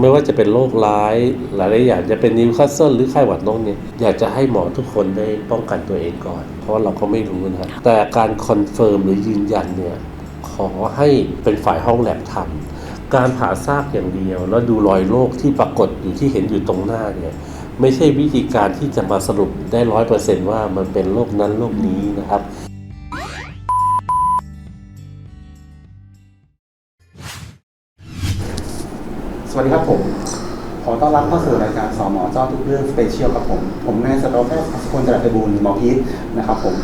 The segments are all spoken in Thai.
ไม่ว่าจะเป็นโรคร้าย หลายๆอย่างจะเป็นนิวคาสเซิลหรือไข้หวัดนกเนี่ยอยากจะให้หมอทุกคนได้ป้องกันตัวเองก่อน เพราะว่าเราก็ไม่รู้นะครับแต่การคอนเฟิร์มหรือยืนยันเนี่ยขอให้เป็นฝ่ายห้องแลบทำการผ่าซากอย่างเดียว แล้วดูรอยโรคที่ปรากฏอยู่ที่เห็นอยู่ตรงหน้าเนี่ยไม่ใช่วิธีการที่จะมาสรุปได้ร้อยเปอร์เซนว่ามันเป็นโรคนั้นโรคนี้นะครับ สวัสดีครับผม ขอต้อนรับเข้าสู่รายการสอหมอเจ้าทุกเรื่องสเปเชียลครับผม ผมนายสัตวแพทย์อัศพลจรัสไพบูลย์หมอพีทนะครับผม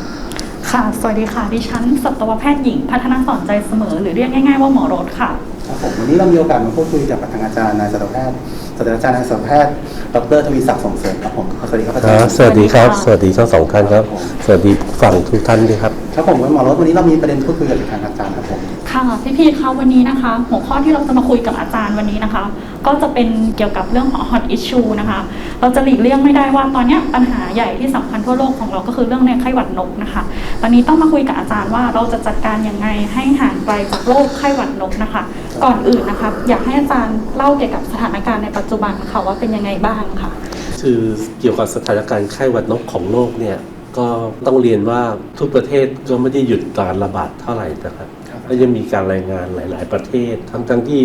ค่ะ สวัสดีค่ะ ดิฉันสัตวแพทย์หญิง พัฒนาสอนใจเสมอ หรือเรียกง่ายๆว่าหมอรถค่ะครับผมวันนี้เรามีโอกาสมาพูดคุยกับทางอาจารย์นายสัตวแพทย์ศาสตราจารย์นายสัตวแพทย์ดรทวีศักดิ์ส่งเสริมครับผมสวัสดีครับอาคจารรับย์สวัสดีครับสวัสดีค่ะสวัสดีทั้งสองท่านครับ สวัสดีฝั่งทุกท่านด้วยครับครับผมหมอรถวันนี้เรามีประเด็นพูดคุยกับทางอาจารย์ครับผมค่ะพี่พีคะวันนี้นะคะ หัวข้อที่เราจะมาคุยกับอาจารย์วันนี้นะคะ ก็จะเป็นเกี่ยวกับเรื่องของ hot issue นะคะ เราจะหลีกเลี่ยงไม่ได้ว่าตอนเนี้ยปัญหาใหญ่ที่สำคัญทั่วโลกของเราก็คือเรื่องในไข้หวัดนกนะคะ ตอนนี้ต้องมาคุยกับอาจารย์ว่าเราจะจัดการยังไงให้ห่างไกลจากโรคไข้หวัดนกนะคะก่อนอื่นนะคะอยากให้อาจารย์เล่าเกี่ยวกับสถานการณ์ในปัจจุบันค่ะว่าเป็นยังไงบ้างค่ะ คือเกี่ยวกับสถานการณ์ไข้หวัดนกของโลกเนี่ยก็ต้องเรียนว่าทุกประเทศก็ไม่ได้หยุดการระบาดเท่าไหร่นะครับครับก็ยังมีการรายงานหลาย ๆ ประเทศ ทั้งทั้งที่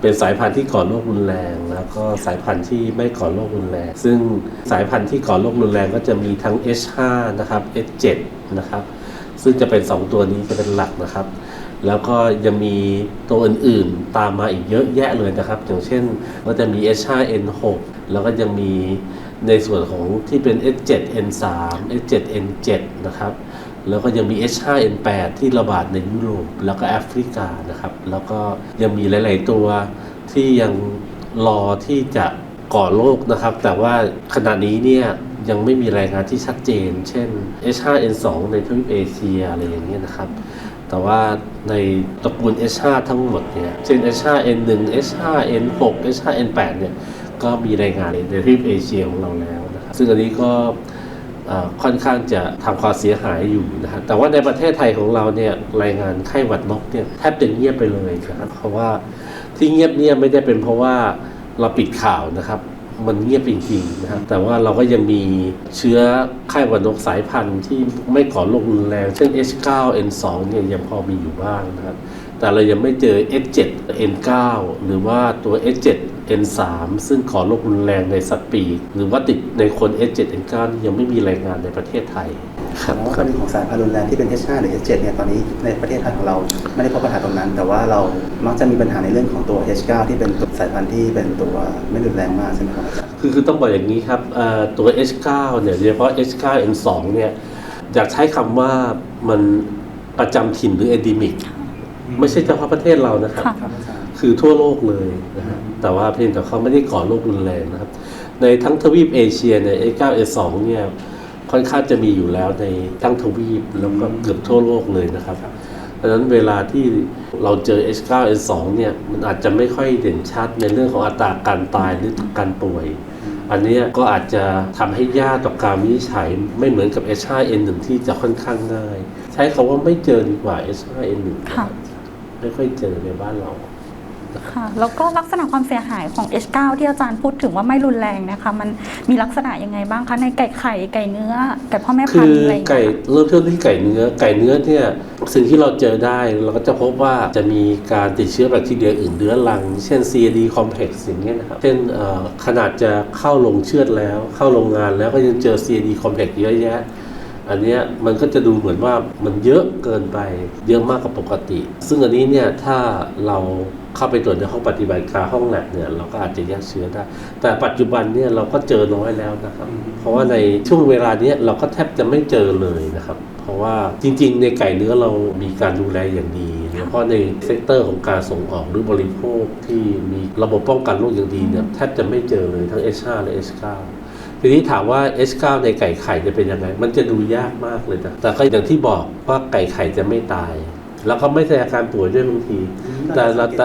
เป็นสายพันธุ์ที่ก่อโรครุนแรง แล้วก็สายพันธุ์ที่ไม่ก่อโรครุนแรง ซึ่งสายพันธุ์ที่ก่อโรครุนแรงก็จะมีทั้ง H5 นะครับ H7 นะครับซึ่งจะเป็น 2 ตัวนี้จะเป็นหลักนะครับ แล้วก็ยังมีตัวอื่นๆ ตามมาอีกเยอะแยะเลยนะครับ อย่างเช่นก็จะมี H5N6 แล้วก็ยังมีในส่วนของที่เป็น H7N3 H7N7 นะครับ แล้วก็ยังมี H5N8 ที่ระบาดในยุโรปแล้วก็แอฟริกานะครับ แล้วก็ยังมีหลาย ๆ ตัวที่ยังรอที่จะก่อโรคนะครับ แต่ว่าขณะนี้เนี่ยยังไม่มีรายงานที่ชัดเจน เช่น H5N2 ในทวีปเอเชียอะไรอย่างเงี้ยนะครับ แต่ว่าในตระกูล H5 ทั้งหมดเนี่ยเช่น H5N1 H5N6 H5N8 เนี่ยก็มีรายงานในทวีปเอเชียของเราแล้วนะครับซึ่งอันนี้ก็ค่อนข้างจะทำความเสียหายอยู่นะฮะแต่ว่าในประเทศไทยของเราเนี่ยรายงานไข้หวัดนกเนี่ยแทบจะเงียบไปเลยครับเพราะว่าที่เงียบเนี่ยไม่ได้เป็นเพราะว่าเราปิดข่าวนะครับ มันเงียบจริงๆนะครับแต่ว่าเราก็ยังมีเชื้อไข้หวัดนกสายพันธุ์ที่ไม่ก่อโรครุนแรง เช่น H9N2 เนี่ยยังพอมีอยู่บ้างนะครับ แต่เรายังไม่เจอ H7N9 หรือว่าตัว H7 H7N3 ซึ่งก่อโรครุนแรงในสัตว์ปีก หรือว่าติดในคน H7N9 นี่ยังไม่มีรายงานในประเทศไทยแต่ว่าประเด็นของสายพันธุ์รุนแรงที่เป็น H5 หรือ H7 เนี่ยตอนนี้ในประเทศไทยของเราไม่ได้พบปัญหาตรงนั้น แต่ว่าเรามักจะมีปัญหาในเรื่องของตัว H9 ที่เป็นสายพันธุ์ที่เป็นตัวไม่รุนแรงมากใช่ไหมครับอาจารย์คือคือต้องบอกอย่างนี้ครับเอ่อตัว H9 เนี่ยโดยเฉพาะ H9N2 เนี่ยอยากใช้คำว่ามันประจำถิ่นหรือ endemic ไม่ใช่เฉพาะประเทศเรานะครับ ค่ะครับอาจารย์คือทั่วโลกเลยนะฮะแต่ว่าเพียงแต่เขาไม่ได้ก่อโรครุนแรงนะครับ ในทั้งทวีปเอเชียเนี่ย A9 A2 เนี่ยค่อนข้างจะมีอยู่แล้วในทั้งทวีปแล้วก็เกือบทั่วโลกเลยนะครับดังนั้นเวลาที่เราเจอ H9 H2 เนี่ยมันอาจจะไม่ค่อยเด่นชัดในเรื่องของอัตราการตายหรือการป่วย อันเนี้ยก็อาจจะทำให้ยากต่อการวินิจฉัยไม่เหมือนกับ H5N1 ที่จะค่อนข้างง่าย ใช้คาว่าไม่เจอดีกว่า H5N1 ค่ะไม่ค่อยเจอในบ้านเรา ค่ะ แล้วก็ลักษณะความเสียหายของ H9 ที่อาจารย์พูดถึงว่าไม่รุนแรงนะคะ มันมีลักษณะยังไงบ้างคะ ในไก่ไข่ไก่เนื้อไก่พ่อแม่พัคืนอธุ์อะไรอย่างไก่เงี้ยเริ่มต้นที่ไก่เนื้อ ไก่เนื้อเนี่ยสิ่งที่เราเจอได้เราก็จะพบว่าจะมีการติดเชื้อแบคทีเรียอื่นเรื้อรัง เช่น CAD complex อย่างเงี้ยนะครับ เช่นเอ่อขนาดจะเข้าลงเชือดแล้ว เข้าโรงงานแล้วก็ยังเจอ CAD complex เยอะแยะ อันเนี้ยมันก็จะดูเหมือนว่ามันเยอะเกินไปเยอะมากกว่าปกติ ซึ่งอันนี้เนี่ยถ้าเราเข้าไปตรวจในห้องปฏิบัติการห้องแลบเนี่ยเราก็อาจจะแยกเชื้อได้ แต่ปัจจุบันเนี่ยเราก็เจอน้อยแล้วนะครับ เพราะว่าในช่วงเวลาเนี้ยเราก็แทบจะไม่เจอเลยนะครับ เพราะว่าจริงๆ ในไก่เนื้อเรามีการดูแลอย่างดีโดยเฉพาะในเซกเตอร์ของการส่งออกหรือบริโภคที่มีระบบป้องกันโรคอย่างดีเนี่ยแทบจะไม่เจอเลยทั้ง H5 และ H9 ทีนี้ถามว่า H9 ในไก่ไข่จะเป็นยังไง มันจะดูยากมากเลยนะ แต่ก็อย่างที่บอกว่าไก่ไข่จะไม่ตาย แล้วก็ไม่แสดงอาการป่วยด้วยบางที แต่เราแต่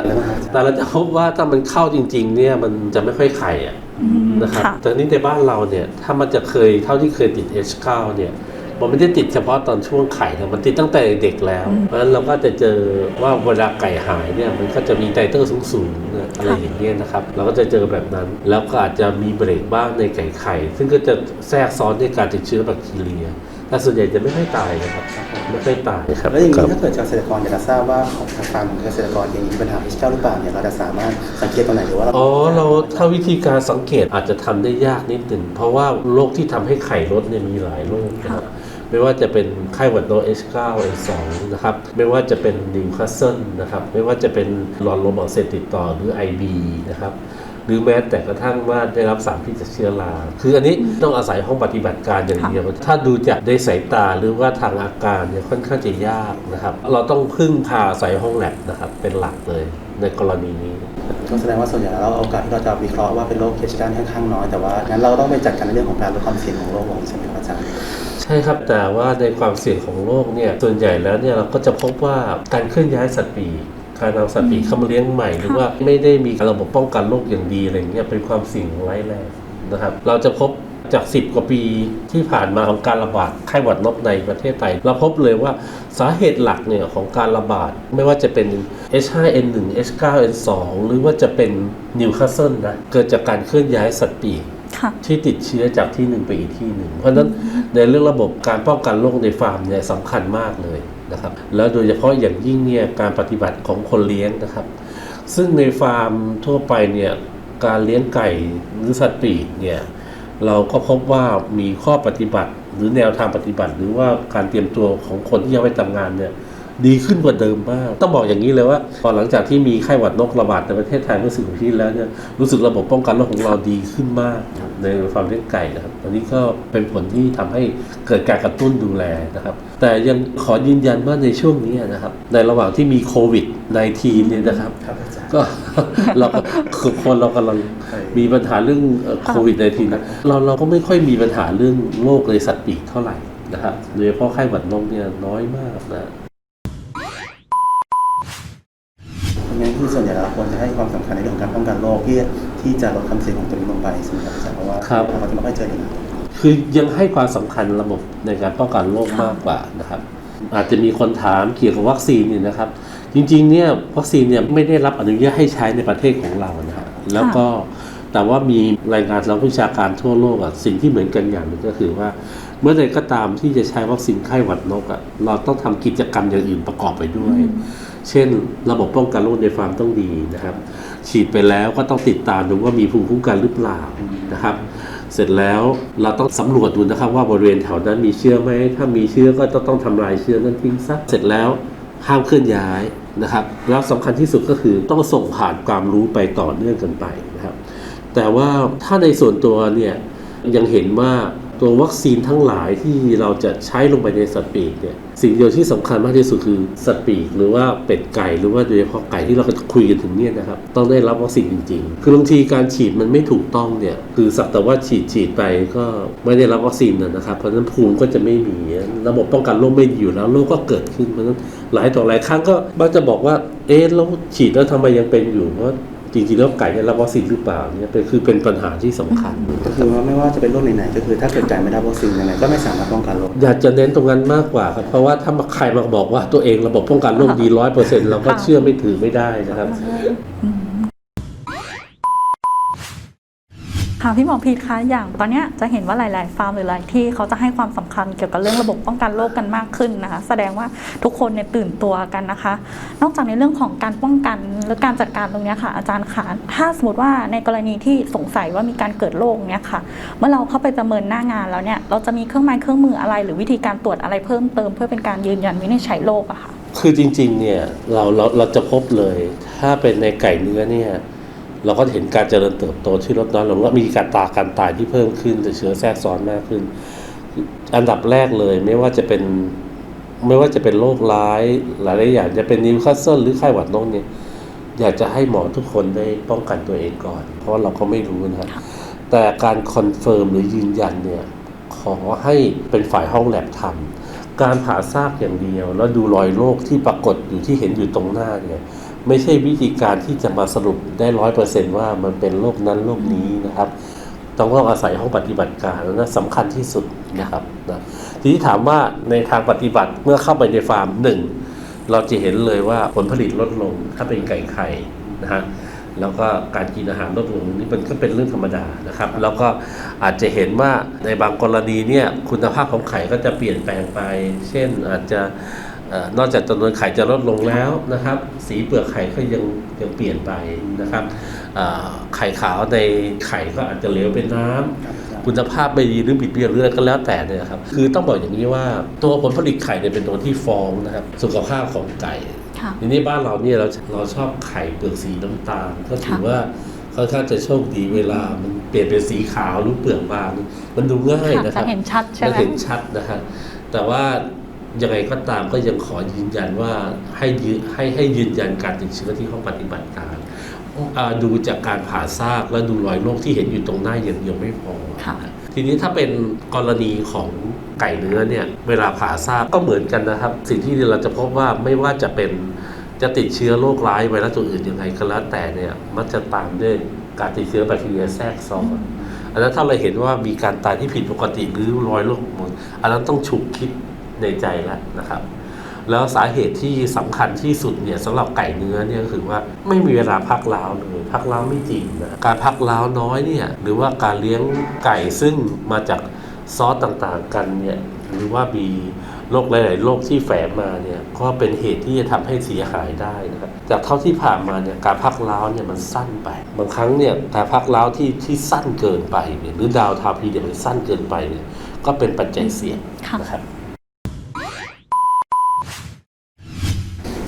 แต่เราจะพบว่าถ้ามันเข้าจริง ๆ เนี่ยมันจะไม่ค่อยไข่อะอืมนะครับค่ะแต่นี่ในบ้านเราเนี่ยถ้ามันจะเคยเท่าที่เคยติด H9 เนี่ย มันไม่ได้ติดเฉพาะตอนช่วงไข่นะมันติดตั้งแต่เด็กแล้ว เพราะฉะนั้นเราก็จะเจอว่าเวลาไก่หายเนี่ยมันก็จะมีไตเตอร์สูงๆเนี่ยอะไรอย่างเงี้ยนะครับ เราก็จะเจอแบบนั้น แล้วก็อาจจะมีเบรกบ้างในไก่ไข่ ซึ่งก็จะแทรกซ้อนในการติดเชื้อแบคทีเรียแต่ส่วนใหญ่จะไม่ค่อยตายนะครับไม่ค่อยตายครับแล้วอย่างครันี้บถ้าเกิดเกษตรกรอยากจะทราบว่าของทางฟาร์มของเกษตรกรเองมีปัญหา H9 หรือเปล่าเนี่ยเราจะสามารถสังเกตตรงไหนหรือว่าเราอ๋อเราถ้าวิธีการสังเกตอาจจะทำได้ยากนิดหนึ่งเพราะว่าโรคที่ทำให้ไข่ลดเนี่ยมีหลายโรคนะครับ ไม่ว่าจะเป็นไข้หวัดนก H9 H2 นะครับ ไม่ว่าจะเป็นนิวคาสเซิลนะครับ ไม่ว่าจะเป็นหลอดลมอักเสบติดต่อหรือ IB นะครับหรือแม้แต่กระทั่งว่าได้รับสารพิษจากเชื้อรา คืออันนี้ต้องอาศัยห้องปฏิบัติการอย่างเดียว ถ้าดูจากได้สายตาหรือว่าทางอาการเนี่ยค่อนข้างจะยากนะครับ เราต้องพึ่งพาอาศัยห้องแลบนะครับเป็นหลักเลยในกรณีนี้ ก็แสดงว่าส่วนใหญ่แล้วโอกาสที่เราจะวิเคราะห์ว่าเป็นโรค H9 ค่อนข้างน้อย แต่ว่างั้นเราต้องไปจัดการในเรื่องของการลดความเสี่ยงของโรคลงใช่ไหมครับอาจารย์ ใช่ครับแต่ว่าในความเสี่ยงของโรคเนี่ยส่วนใหญ่แล้วเนี่ยเราก็จะพบว่าการเคลื่อนย้ายสัตว์ปีกการนำสัตว์ปีกเข้ามาเลี้ยงใหม่หรือว่าไม่ได้มีระบบป้องกันโรคอย่างดีอะไรเงี้ยเป็นความเสี่ยงร้ายแรงนะครับ เราจะพบจาก 10 กว่าปีที่ผ่านมาของการระบาดไข้หวัดนกในประเทศไทย เราพบเลยว่าสาเหตุหลักเนี่ยของการระบาด ไม่ว่าจะเป็น H5N1 H9N2 หรือว่าจะเป็นนิวคาสเซิลนะ เกิดจากการเคลื่อนย้ายสัตว์ปีกค่ะ ที่ติดเชื้อจากที่หนึ่งไปอีกที่หนึ่ง เพราะฉะนั้นในเรื่องระบบการป้องกันโรคในฟาร์มเนี่ยสำคัญมากเลยนะครับ แล้วโดยเฉพาะอย่างยิ่งเนี่ยการปฏิบัติของคนเลี้ยงนะครับ ซึ่งในฟาร์มทั่วไปเนี่ยการเลี้ยงไก่หรือสัตว์ปีกเนี่ยเราก็พบว่ามีข้อปฏิบัติหรือแนวทางปฏิบัติ หรือว่าการเตรียมตัวของคนที่จะไปทำงานเนี่ย ดีขึ้นกว่าเดิมมาก ต้องบอกอย่างนี้เลยว่าพอหลังจากที่มีไข้หวัดนกระบาดในประเทศไทยเมื่อสิบกว่าปีที่แล้วเนี่ยรู้สึกระบบป้องกันโรคของเราดีขึ้นมาก ในฟาร์มเลี้ยงไก่นะครับอันนี้ก็เป็นผลที่ทำให้เกิดการกระตุ้นดูแลนะครับ แต่ยังขอยืนยันว่าในช่วงนี้นะครับ ในระหว่างที่มีโควิด -19 เนี่ยนะครับ ก็เราก็คือคนเรากำลังมีปัญหาเรื่องโควิด -19 นะเราเราก็ไม่ค่อยมีปัญหาเรื่องโรคในสัตว์ปีกเท่าไหร่นะครับโดยเฉพาะไข้หวัดนกเนี่ยน้อยมากนะ งั้นคือส่วนใหญ่เราควรจะให้ความสำคัญในเรื่องของการป้องกันโรคเพื่ที่จะลดความเสี่ยงของตัวนี้ลงไปใช่ไหมครับอาจารย์เพราะว่าครับ เราจะไม่ค่อยเจออย่างนั้น คือยังให้ความสำคัญระบบในการป้องกันโรคมากกว่านะครับ อาจจะมีคนถามเกี่ยวกับวัคซีนเนี่ยนะครับ จริงๆเนี่ยวัคซีนเนี่ยไม่ได้รับอนุญาตให้ใช้ในประเทศของเรานะครับแล้วก็แต่ว่ามีรายงานทางวิชาการทั่วโลกอะสิ่งที่เหมือนกันอย่างหนึงก็คือว่า เมื่อใดก็ตามที่จะใช้วัคซีนไข้หวัดนกอะเราต้องทำกิจกรรมอย่างอื่นประกอบไปด้วยเช่น ระบบป้องกันโรคในฟาร์มต้องดีนะครับ ฉีดไปแล้วก็ต้องติดตามดูว่ามีภูมิคุ้มกันหรือเปล่านะครับ เสร็จแล้วเราต้องสำรวจดูนะครับ ว่าบริเวณแถวนั้นมีเชื้อไหมถ้ามีเชื้อก็ต้องต้องทำลายเชื้อนั้นทิ้งซะเสร็จแล้วห้ามเคลื่อนย้ายนะครับ แล้วสำคัญที่สุดก็คือต้องส่งผ่านความรู้ไปต่อเนื่องกันไปนะครับ แต่ว่าถ้าในส่วนตัวเนี่ยยังเห็นว่า ตัววัคซีนทั้งหลายที่เราจะใช้ลงไปในสัตว์ปีกเนี่ยสิ่งเดียวที่สำคัญมากที่สุดคือสัตว์ปีกหรือว่าเป็ดไก่หรือว่าโดยเฉพาะไก่ที่เราคุยกันถึงเนี่ยนะครับต้องได้รับวัคซีนจริง ๆ คือบางทีการฉีดมันไม่ถูกต้องเนี่ยคือสักแต่ว่าฉีดฉีดไปก็ไม่ได้รับวัคซีนนะครับเพราะฉะนั้นภูมิก็จะไม่มีระบบป้องกันโรคไม่ดีอยู่แล้วโรคก็เกิดขึ้นเพราะฉะนั้นหลายต่อหลายครั้งก็มักจะบอกว่าเอ๊ะแล้วฉีดแล้วทำไมยังเป็นอยู่เพราะ จริงๆแล้วไก่ได้รับวัคซีนหรือเปล่าเนี่ยเป็นคือเป็นปัญหาที่สำคัญก็คือว่าไม่ว่าจะเป็นโรคไหนๆก็คือถ้าเกิดไก่ไม่ได้รับวัคซีนยังไงก็ไม่สามารถป้องกันโรคอยากจะเน้นตรงนั้นมากกว่าครับเพราะว่าถ้ามาใครมาบอกว่าตัวเองระบบป้องกันโรคดีร้อยเปอร์เซ็นต์เราก็เชื่อไม่ถือไม่ได้นะครับ ค่ะพี่หมอพีทคะอย่างตอนนี้จะเห็นว่าหลาย ๆ ฟาร์มหรือหลายที่เขาจะให้ความสำคัญเกี่ยวกับเรื่องระบบป้องกันโรคกันมากขึ้นนะคะ แสดงว่าทุกคนเนี่ยตื่นตัวกันนะคะ นอกจากในเรื่องของการป้องกันและการจัดการตรงนี้ค่ะ อาจารย์คะถ้าสมมติว่าในกรณีที่สงสัยว่ามีการเกิดโรคเนี้ยค่ะ เมื่อเราเข้าไปประเมินหน้างานแล้วเนี่ยเราจะมีเครื่องไม้เครื่องมืออะไร หรือวิธีการตรวจอะไรเพิ่มเติมเพื่อเป็นการยืนยันวินิจฉัยโรคอะค่ะคือจริง ๆ เนี่ยเราเราเราจะพบเลย ถ้าเป็นในไก่เนื้อเนี่ย เราก็จะเห็นการเจริญเติบโตที่ลดน้อยลงแล้วมีการตาการตายที่เพิ่มขึ้นแต่เชื้อแทรกซ้อนมากขึ้น อันดับแรกเลยไม่ว่าจะเป็นไม่ว่าจะเป็นโรคร้ายหลายๆอย่างจะเป็นนิวคาสเซิลหรือไข้หวัดนกเนี่ยอยากจะให้หมอทุกคนได้ป้องกันตัวเองก่อน เพราะว่าเราก็ไม่รู้นะครับแต่การคอนเฟิร์มหรือยืนยันเนี่ยขอให้เป็นฝ่ายห้องแลบทำการผ่าซากอย่างเดียว แล้วดูรอยโรคที่ปรากฏอยู่ที่เห็นอยู่ตรงหน้าเนี่ย ไม่ใช่วิธีการที่จะมาสรุปได้ร้อยเปอร์เซนว่ามันเป็นโรคนั้นโรคนี้นะครับ ต้องต้องอาศัยห้องปฏิบัติการและสำคัญที่สุดนะครับนะทีนี้ถามว่าในทางปฏิบัติเมื่อเข้าไปในฟาร์มหนึ่งเราจะเห็นเลยว่าผลผลิตลดลงถ้าเป็นไก่ไข่นะฮะแล้วก็การกินอาหารลดลงนี่มันก็เป็นเรื่องธรรมดานะครับ แล้วก็อาจจะเห็นว่าในบางกรณีเนี่ยคุณภาพของไข่ก็จะเปลี่ยนแปลงไป เช่นอาจจะ นอกจากจำนวนไข่จะลดลงแล้วนะครับ สีเปลือกไข่ก็ยังยังเปลี่ยนไปนะครับอ่าไข่ขาวในไข่ก็อาจจะเหลวเป็นน้ำครับคุณภาพไม่ดีหรือบิดเบี้ยวเลือดก็แล้วแต่เนี่ยครับคือต้องบอกอย่างนี้ว่าตัวผลผลิตไข่เนี่ยเป็นตัวที่ฟ้องนะครับ สุขภาพของไก่ค่ะทีนี้บ้านเราเนี่ยเราเราชอบไข่เปลือกสีน้ำตาล ก็ถือว่าค่อนข้างจะโชคดีเวลามันเปลี่ยนเป็นสีขาวหรือเปลือกบางมันดูง่ายนะคจะรับเห็นชัดใช่มัไหมเห็นชัดนะฮะแต่ว่า ยังไงก็ตามก็ยังขอยืนยันว่าให้ยืนให้ให้ยืนยันการติดเชื้อที่ห้องปฏิบัติการอ่าดูจากการผ่าซากและดูรอยโรคที่เห็นอยู่ตรงหน้าอย่างเดียวไม่พอค่ะทีนี้ถ้าเป็นกรณีของไก่เนื้อเนี่ยเวลาผ่าซากก็เหมือนกันนะครับ สิ่งที่เราจะพบว่าไม่ว่าจะเป็นจะติดเชื้อโรคร้ายไวรัสตัวอื่นยังไงก็แล้วแต่เนี่ยมันจะตามด้วยการติดเชื้อแบคทีเรียแทรกซ้อนอันนั้นถ้าเราเห็นว่ามีการตายที่ผิดปกติหรือรอยโรคหมดอันนั้นต้องฉุกคิด ในใจแล้วนะครับ แล้วสาเหตุที่สำคัญที่สุดเนี่ยสำหรับไก่เนื้อเนี่ยก็คือว่าไม่มีเวลาพักล้าวเลยพักล้าวไม่จริงนะการพักล้าวน้อยเนี่ยหรือว่าการเลี้ยงไก่ซึ่งมาจากซอสต่างๆกันเนี่ยหรือว่ามีโรคหลาย ๆ โรคที่แฝงมาเนี่ยก็เป็นเหตุที่จะทำให้เสียหายได้นะครับจากเท่าที่ผ่านมาเนี่ยการพักเล้าเนี่ยมันสั้นไป บางครั้งเนี่ยการพักเล้าที่ที่สั้นเกินไปเนี่ยหรือดาวทาวพีเดียมันสั้นเกินไปเนี่ยก็เป็นปัจจัยเสี่ยงนะครับ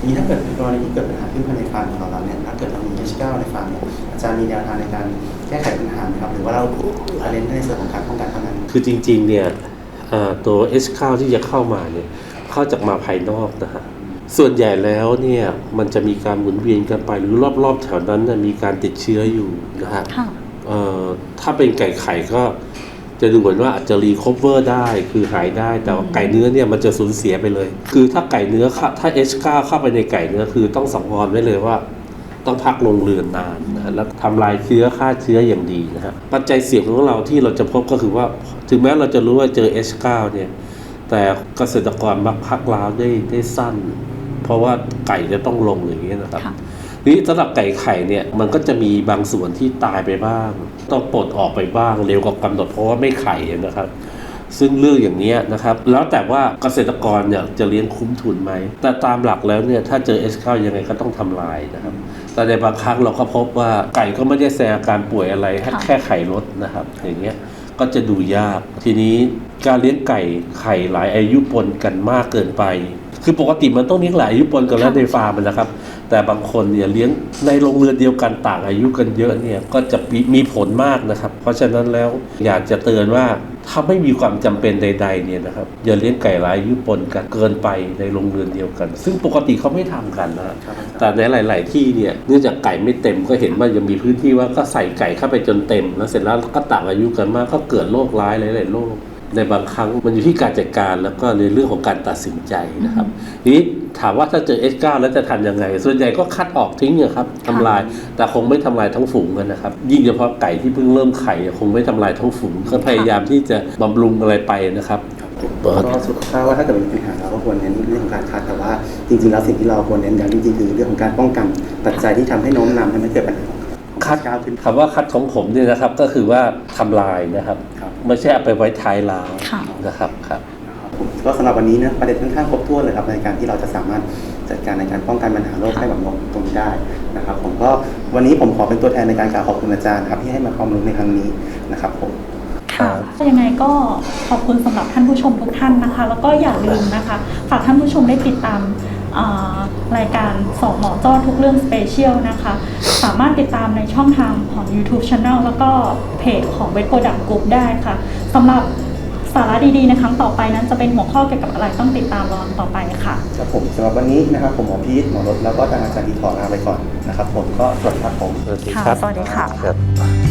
นี่ถ้าเกิดกรณีที่เกิดปัญหาขึ้นภายในฟาร์มของเราเนี่ยถ้าเกิดเรามี H9 ในฟาร์มเนี่ยอาจารย์มีแนวทางในการแก้ไขปัญหาไหมครับหรือว่าเราเน้นในส่วนของการป้องกันเท่านั้น คือจริงๆเนี่ยเอ่อตัว H9 ที่จะเข้ามาเนี่ยเข้าจากมาภายนอกนะฮะส่วนใหญ่แล้วเนี่ยมันจะมีการหมุนเวียนกันไปหรือรอบๆแถวนั้นน่ะมีการติดเชื้ออยู่นะฮะค่ะเอ่อถ้าเป็นไก่ไข่ก็ จะดูเหมือนว่าอาจจะรีคอเวอร์ได้คือหายได้ แต่ว่าไก่เนื้อเนี่ยมันจะสูญเสียไปเลย คือถ้าไก่เนื้อเข้าถ้า H9 เข้าไปในไก่เนื้อคือต้องสังวรไว้เลยว่าต้องพักลงเรือนนานนะแล้วทำลายเชื้อฆ่าเชื้ออย่างดีนะฮะปัจจัยเสี่ยงของเราที่เราจะพบก็คือว่า ถึงแม้เราจะรู้ว่าเจอ H9 เนี่ยแต่เกษตรกรมักพักล้าวได้ได้สั้น เพราะว่าไก่จะต้องลงอย่างนี้ยนะครับ นี่สำหรับไก่ไข่เนี่ยมันก็จะมีบางส่วนที่ตายไปบ้าง ต้องปลดออกไปบ้างเร็วกว่ากำหนดเพราะว่าไม่ไข่นะครับ ซึ่งเรื่องอย่างนี้นะครับ แล้วแต่ว่าเกษตรกรเนี่ยจะเลี้ยงคุ้มทุนไหม แต่ตามหลักแล้วเนี่ยถ้าเจอ S9 ยังไงก็ต้องทำลายนะครับ แต่ในบางครั้งเราก็พบว่าไก่ก็ไม่ได้แสดงอาการป่วยอะไรแค่แค่ไข่ลดนะครับ อย่างเงี้ยก็จะดูยาก ทีนี้การเลี้ยงไก่ไข่หลายอายุปนกันมากเกินไป คือปกติมันต้องเลี้ยงหลายอายุปนกันแล้วในฟาร์มนะครับ แต่บางคนเนี่ยเลี้ยงในโรงเรือนเดียวกันต่างอายุกันเยอะเนี่ยก็จะมีมีผลมากนะครับ เพราะฉะนั้นแล้วอยากจะเตือนว่าถ้าไม่มีความจำเป็นใด ๆเนี่ยนะครับอย่าเลี้ยงไก่หลายอายุปนกันเกินไปในโรงเรือนเดียวกัน ซึ่งปกติเขาไม่ทำกันนะครับอาจารย์แต่ในหลาย ๆ ที่เนี่ยเนื่องจากไก่ไม่เต็มก็เห็นว่ายังมีพื้นที่ว่าก็ใส่ไก่เข้าไปจนเต็ม แล้วเสร็จแล้วก็ต่างอายุกันมากก็เกิดโรคร้ายหลายๆโรค ในบางครั้งมันอยู่ที่การจัดการแล้วก็ในเรื่องของการตัดสินใจนะครับทีนี้ถามว่าถ้าเจอ S9 แล้วจะทำยังไง ส่วนใหญ่ก็คัดออกทิ้งอะครับทำลาย แต่คงไม่ทำลายทั้งฝูงกันนะครับ ยิ่งเฉพาะไก่ที่เพิ่งเริ่มไข่คงไม่ทำลายทั้งฝูง ก็พยายามที่จะบำรุงอะไรไปนะครับก็สุขภาพว่าถ้าเกิดมีปัญหาเราก็ควรเน้นเรื่องของการคัดแต่ว่าจริงๆแล้วสิ่งที่เราควรเน้นกันจริงๆคือเรื่องของการป้องกันปัจจัยที่ทำให้โน้มนำให้ไม่เกิดปัญหาของ คัดก้าวขึ้นคำว่าคัดของผมเนี่ยนะครับก็คือว่าทำลายนะครับครับ ไม่ใช่เอาไปไว้ท้ายล้าวค่ะนะครับครับผมก็สำหรับวันนี้นะประเด็นค่อนข้างครบถ้วนเลยครับในการที่เราจะสามารถจัดการในการป้องกันปัญหาโรคไข้หวัดนกตรงนี้ได้นะครับ ผมก็วันนี้ผมขอเป็นตัวแทนในการกล่าวขอบคุณอาจารย์ครับที่ให้มาความรู้ในครั้งนี้นะครับผมค่ะยังไงก็ขอบคุณสำหรับท่านผู้ชมทุกท่านนะคะ แล้วก็อย่าลืมนะคะ ฝากท่านผู้ชมได้ติดตามอ่า รายการสองหมอจ้อทุกเรื่องสเปเชียลนะคะ สามารถติดตามในช่องทางของ YouTube Channel แล้วก็เพจของเวทโปรดักต์กรุ๊ปได้ค่ะสำหรับสาระดีๆในครั้งต่อไปนั้นจะเป็นหัวข้อเกี่ยวกับอะไรต้องติดตามรอต่อไปค่ะครับผมสำหรับวันนี้นะครับผมหมอพีทหมอรถแล้วก็ทางอาจารย์ดีขอลาไปก่อนนะครับผมก็สวัสดีครับผมสวัสดีค่ะครับสวัสดีค่ะครับ